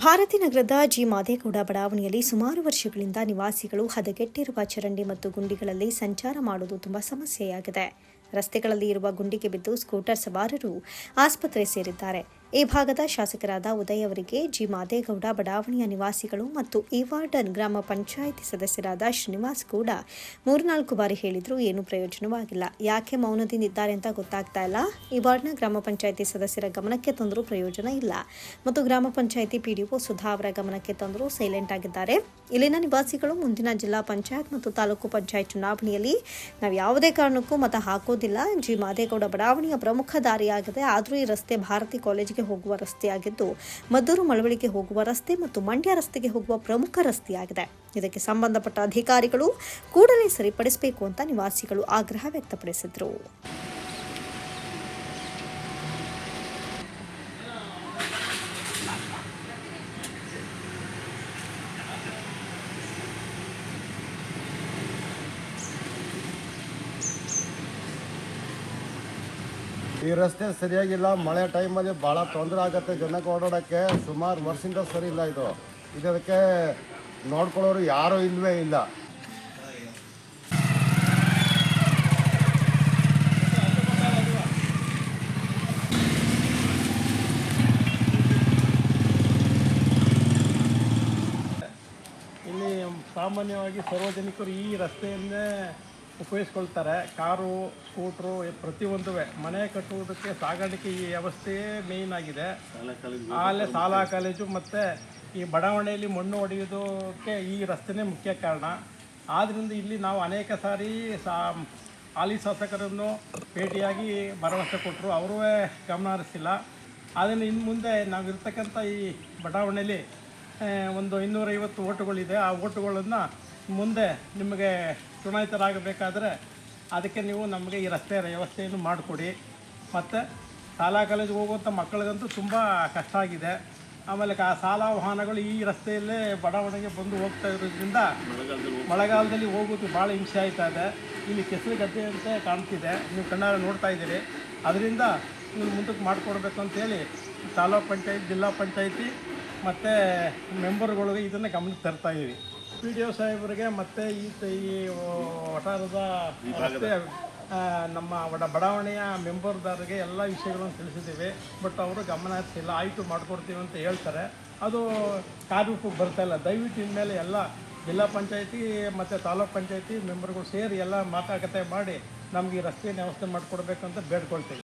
ಭಾರತೀನಗರದ G. Madegowda ಬಡಾವಣೆಯಲ್ಲಿ ಸುಮಾರು ವರ್ಷಗಳಿಂದ ನಿವಾಸಿಗಳು ಹದಗೆಟ್ಟಿರುವ ಚರಂಡಿ ಮತ್ತು ಗುಂಡಿಗಳಲ್ಲಿ ಸಂಚಾರ ಮಾಡುವುದು ತುಂಬಾ ಸಮಸ್ಯೆಯಾಗಿದೆ. ರಸ್ತೆಗಳಲ್ಲಿ ಇರುವ ಗುಂಡಿಗೆ ಬಿದ್ದು ಸ್ಕೂಟರ್ ಸವಾರರು ಆಸ್ಪತ್ರೆ ಸೇರಿದ್ದಾರೆ. ಈ ಭಾಗದ ಶಾಸಕರಾದ ಉದಯ್ ಅವರಿಗೆ ಜಿ. ಮಾದೇಗೌಡ, ಬಡಾವಣೆಯ ನಿವಾಸಿಗಳು ಮತ್ತು ಈ ವಾರ್ಡನ್ ಗ್ರಾಮ ಪಂಚಾಯಿತಿ ಸದಸ್ಯರಾದ ಶ್ರೀನಿವಾಸ್ ಕೂಡ ಮೂರ್ನಾಲ್ಕು ಬಾರಿ ಹೇಳಿದ್ರು ಏನೂ ಪ್ರಯೋಜನವಾಗಿಲ್ಲ. ಯಾಕೆ ಮೌನದಿಂದಿದ್ದಾರೆ ಅಂತ ಗೊತ್ತಾಗ್ತಾ ಇಲ್ಲ. ಈ ವಾರ್ಡ್ನ ಗ್ರಾಮ ಪಂಚಾಯಿತಿ ಸದಸ್ಯರ ಗಮನಕ್ಕೆ ತಂದರೂ ಪ್ರಯೋಜನ ಇಲ್ಲ. ಮತ್ತು ಗ್ರಾಮ ಪಂಚಾಯಿತಿ ಪಿಡಿಒ ಸುಧಾ ಅವರ ಗಮನಕ್ಕೆ ತಂದರೂ ಸೈಲೆಂಟ್ ಆಗಿದ್ದಾರೆ. ಇಲ್ಲಿನ ನಿವಾಸಿಗಳು ಮುಂದಿನ ಜಿಲ್ಲಾ ಪಂಚಾಯತ್ ಮತ್ತು ತಾಲೂಕು ಪಂಚಾಯತ್ ಚುನಾವಣೆಯಲ್ಲಿ ನಾವು ಯಾವುದೇ ಕಾರಣಕ್ಕೂ ಮತ ಹಾಕೋದಿಲ್ಲ. ಜಿ. ಮಾದೇಗೌಡ ಬಡಾವಣೆಯ ಪ್ರಮುಖ ದಾರಿಯಾಗಿದೆ. ಆದರೂ ಈ ರಸ್ತೆ ಭಾರತಿ ಹೋಗುವ ರಸ್ತೆಯಾಗಿದ್ದು ಮದ್ದೂರು ಮಳವಳಿಗೆ ಹೋಗುವ ರಸ್ತೆ ಮತ್ತು ಮಂಡ್ಯ ರಸ್ತೆಗೆ ಹೋಗುವ ಪ್ರಮುಖ ರಸ್ತೆಯಾಗಿದೆ. ಇದಕ್ಕೆ ಸಂಬಂಧಪಟ್ಟ ಅಧಿಕಾರಿಗಳು ಕೂಡಲೇ ಸರಿಪಡಿಸಬೇಕು ಅಂತ ನಿವಾಸಿಗಳು ಆಗ್ರಹ ವ್ಯಕ್ತಪಡಿಸಿದರು. ಈ ರಸ್ತೆ ಸರಿಯಾಗಿಲ್ಲ ಮಳೆ ಟೈಮಲ್ಲಿ ಭಾಳ ತೊಂದರೆ ಆಗುತ್ತೆ. ಜನಕ್ಕೆ ಓಡಾಡೋಕ್ಕೆ ಸುಮಾರು ವರ್ಷದಿಂದ ಸರಿ ಇಲ್ಲ ಇದು. ಇದಕ್ಕೆ ನೋಡ್ಕೊಳ್ಳೋರು ಯಾರೂ ಇಲ್ಲವೇ ಇಲ್ಲ. ಇಲ್ಲಿ ಸಾಮಾನ್ಯವಾಗಿ ಸಾರ್ವಜನಿಕರು ಈ ರಸ್ತೆಯನ್ನೇ ಉಪಯೋಗಿಸ್ಕೊಳ್ತಾರೆ. ಕಾರು ಸ್ಕೂಟ್ರು ಪ್ರತಿಯೊಂದು ಮನೆ ಕಟ್ಟುವುದಕ್ಕೆ ಸಾಗಾಣಿಕೆ ಈ ವ್ಯವಸ್ಥೆಯೇ ಮೇಯ್ನ್ ಆಗಿದೆ. ಅಲ್ಲೇ ಶಾಲಾ ಕಾಲೇಜು ಮತ್ತು ಈ ಬಡಾವಣೆಯಲ್ಲಿ ಮಣ್ಣು ಹೊಡೆಯೋದಕ್ಕೆ ಈ ರಸ್ತೆನೇ ಮುಖ್ಯ ಕಾರಣ. ಆದ್ದರಿಂದ ಇಲ್ಲಿ ನಾವು ಅನೇಕ ಸಾರಿ ಸಾ ಹಾಲಿ ಶಾಸಕರನ್ನು ಭೇಟಿಯಾಗಿ ಭರವಸೆ ಕೊಟ್ಟರು. ಅವರೂ ಗಮನ ಹರಿಸಿಲ್ಲ. ಅದನ್ನು ಇನ್ನು ಮುಂದೆ ನಾವಿರ್ತಕ್ಕಂಥ ಈ ಬಡಾವಣೆಯಲ್ಲಿ ಒಂದು ಇನ್ನೂರೈವತ್ತು ಓಟುಗಳಿದೆ. ಆ ಓಟುಗಳನ್ನು ಮುಂದೆ ನಿಮಗೆ ಚುನಾಯಿತರಾಗಬೇಕಾದ್ರೆ ಅದಕ್ಕೆ ನೀವು ನಮಗೆ ಈ ರಸ್ತೆಯ ವ್ಯವಸ್ಥೆಯನ್ನು ಮಾಡಿಕೊಡಿ. ಮತ್ತು ಶಾಲಾ ಕಾಲೇಜಿಗೆ ಹೋಗುವಂಥ ಮಕ್ಕಳಿಗಂತೂ ತುಂಬ ಕಷ್ಟ ಆಗಿದೆ. ಆಮೇಲೆ ಆ ಶಾಲಾ ವಾಹನಗಳು ಈ ರಸ್ತೆಯಲ್ಲೇ ಬಡಾವಣೆಗೆ ಬಂದು ಹೋಗ್ತಾ ಇರೋದ್ರಿಂದ ಮಳೆಗಾಲದಲ್ಲಿ ಹೋಗೋದು ಭಾಳ ಹಿಂಸೆ ಆಯ್ತಾ ಇದೆ. ಇಲ್ಲಿ ಕೆಸರು ಗದ್ದೆ ಅಂತ ಕಾಣ್ತಿದೆ. ನೀವು ಕಣ್ಣಾರೆ ನೋಡ್ತಾ ಇದ್ದೀರಿ. ಅದರಿಂದ ನೀವು ಮುಂದಕ್ಕೆ ಮಾಡಿಕೊಡ್ಬೇಕು ಅಂತೇಳಿ ತಾಲೂಕ್ ಪಂಚಾಯತ್, ಜಿಲ್ಲಾ ಪಂಚಾಯತಿ ಮತ್ತು ಮೆಂಬರ್ಗಳಿಗೆ ಇದನ್ನು ಗಮನಕ್ಕೆ ತರ್ತಾ ಇದ್ದೀವಿ. ಪಿ ಡಿ ಒ ಸಾಹೇಬರಿಗೆ ಮತ್ತು ಈ ತ- ಈ ವಠಾರದ ರಸ್ತೆ ನಮ್ಮ ಒಡ ಬಡಾವಣೆಯ ಮೆಂಬರ್ದಾರಿಗೆ ಎಲ್ಲ ವಿಷಯಗಳನ್ನು ತಿಳಿಸಿದ್ದೀವಿ. ಬಟ್ ಅವರು ಗಮನ ಹರಿಸಿಲ್ಲ. ಆಯಿತು ಮಾಡಿಕೊಡ್ತೀವಿ ಅಂತ ಹೇಳ್ತಾರೆ. ಅದು ಕಾರ್ಯರೂಪಕ್ಕೆ ಬರ್ತಾ ಇಲ್ಲ. ದಯವಿಟ್ಟು ಇನ್ಮೇಲೆ ಎಲ್ಲ ಜಿಲ್ಲಾ ಪಂಚಾಯತಿ ಮತ್ತು ತಾಲೂಕ್ ಪಂಚಾಯತಿ ಮೆಂಬರ್ಗಳು ಸೇರಿ ಎಲ್ಲ ಮಾತುಕತೆ ಮಾಡಿ ನಮಗೆ ಈ ರಸ್ತೆಯನ್ನು ವ್ಯವಸ್ಥೆ ಮಾಡಿಕೊಡ್ಬೇಕಂತ ಬೇಡ್ಕೊಳ್ತೀವಿ.